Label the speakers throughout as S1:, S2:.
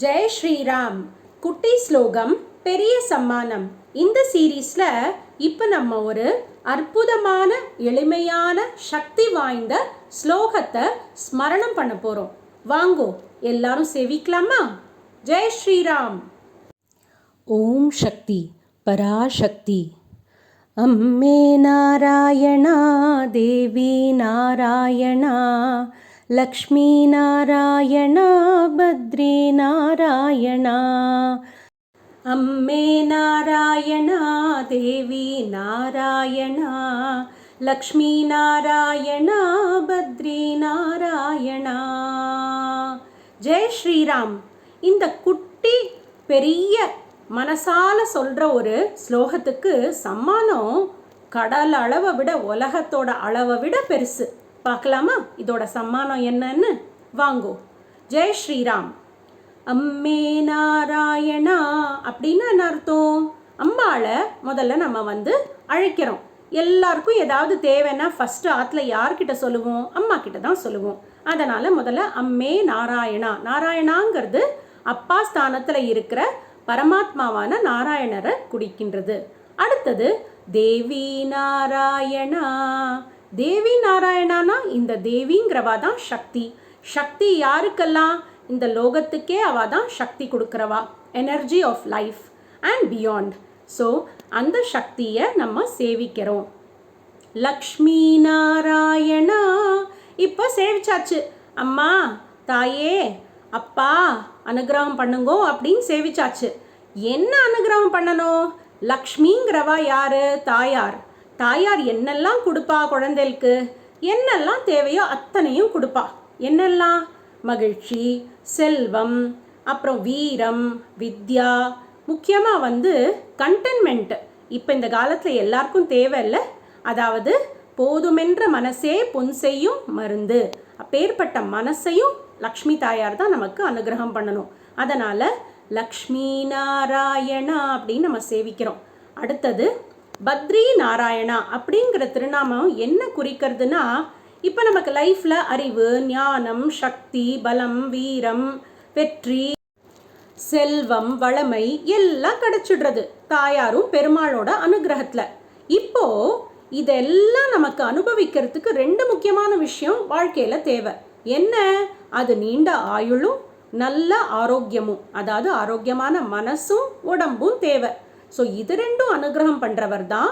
S1: ஜெய் ஸ்ரீராம். குட்டி ஸ்லோகம் பெரிய சம்மானம். இந்த சீரீஸில் இப்போ நம்ம ஒரு அற்புதமான எளிமையான சக்தி வாய்ந்த ஸ்லோகத்தை ஸ்மரணம் பண்ண போகிறோம் வாங்கோ எல்லாரும் சேவிக்கலாமா? ஜெய் ஸ்ரீராம்.
S2: ஓம் சக்தி பராசக்தி. அம்மே நாராயணா தேவி நாராயணா. லக்ஷ்மி நாராயணா பத்ரி நாராயணா
S1: அம்மே நாராயணா தேவி நாராயணா லக்ஷ்மி நாராயணா பத்ரி நாராயணா ஜெய் ஸ்ரீராம் இந்த குட்டி பெரிய மனசால சொல்கிற ஒரு ஸ்லோகத்துக்கு சம்மானம் கடல் அளவை விட உலகத்தோட அளவை விட பெருசு. பார்க்கலாமா? இதோட சம்மானம் என்னன்னு? வாங்கோ. ஜெய் ஸ்ரீராம். அம்மே நாராயணா அப்படின்னு என்ன அர்த்தம்? அம்பாளை முதல்ல நம்ம வந்து அழைக்கிறோம். எல்லாருக்கும் ஏதாவது தேவைன்னா ஃபஸ்ட்டு ஆற்றுல யார்கிட்ட சொல்லுவோம்? அம்மா கிட்ட தான் சொல்லுவோம். அதனால் முதல்ல அம்மே நாராயணா. நாராயணாங்கிறது அப்பா ஸ்தானத்தில் இருக்கிற பரமாத்மாவான நாராயணரை குடிக்கின்றது. அடுத்தது தேவி நாராயணா. தேவி நாராயணானா? இந்த தேவிங்கிறவா தான் சக்தி. சக்தி யாருக்கெல்லாம்? இந்த லோகத்துக்கே அவ தான் சக்தி கொடுக்குறவா. Energy of life and beyond so அந்த சக்தியை நம்ம சேவிக்கிறோம். லக்ஷ்மி நாராயணா இப்போ சேவிச்சாச்சு. அம்மா தாயே அப்பா அனுகிரகம் பண்ணுங்கோ அப்படின்னு சேவிச்சாச்சு. என்ன அனுகிரகம் பண்ணணும்? லக்ஷ்மிங்கிறவா யாரு? தாயார். தாயார் என்னெல்லாம் கொடுப்பா குழந்தைகளுக்கு? என்னெல்லாம் தேவையோ அத்தனையும் கொடுப்பா. என்னெல்லாம்? மகிழ்ச்சி செல்வம் அப்புறம் வீரம் வித்யா. முக்கியமாக வந்து கண்டென்மெண்ட் இப்போ இந்த காலத்தில் எல்லாருக்கும் தேவை இல்லை அதாவது போதுமென்ற மனசே பொன் செய்யும் மருந்து. அப்பேற்பட்ட மனசையும் லக்ஷ்மி தாயார் தான் நமக்கு அனுகிரகம் பண்ணணும். அதனால் லக்ஷ்மி நாராயணா அப்படின்னு நம்ம சேவிக்கிறோம். அடுத்தது பத்ரி நாராயணா அப்படிங்கிற திருநாமம் என்ன குறிக்கிறதுனா இப்போ நமக்கு லைஃப்பில் அறிவு ஞானம் சக்தி பலம் வீரம் வெற்றி செல்வம் வளமை எல்லாம் கிடைச்சிடுறது தாயாரும் பெருமாளோட அனுகிரகத்தில். இப்போ இதெல்லாம் நமக்கு அனுபவிக்கிறதுக்கு ரெண்டு முக்கியமான விஷயம் வாழ்க்கையில் தேவை. என்ன? அது நீண்ட ஆயுளும் நல்ல ஆரோக்கியமும். அதாவது ஆரோக்கியமான மனசும் உடம்பும் தேவை. ஸோ இது ரெண்டும் அனுகிரகம் பண்ணுறவர் தான்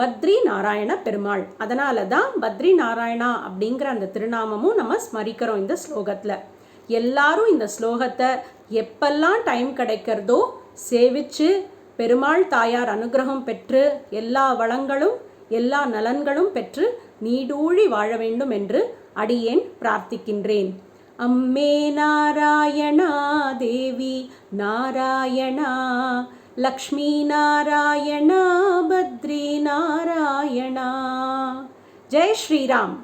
S1: பத்ரி நாராயண பெருமாள். அதனால தான் பத்ரி நாராயணா அப்படிங்கிற அந்த திருநாமமும் நம்ம ஸ்மரிக்கிறோம் இந்த ஸ்லோகத்தில். எல்லாரும் இந்த ஸ்லோகத்தை எப்பெல்லாம் டைம் கிடைக்கிறதோ சேவிச்சு பெருமாள் தாயார் அனுகிரகம் பெற்று எல்லா வளங்களும் எல்லா நலன்களும் பெற்று நீடூழி வாழ வேண்டும் என்று அடியேன் பிரார்த்திக்கின்றேன். அம்மே நாராயணா தேவி நாராயணா லக்ஷ்மி நாராயணா பத்ரி நாராயணா ஜெய் ஸ்ரீராம்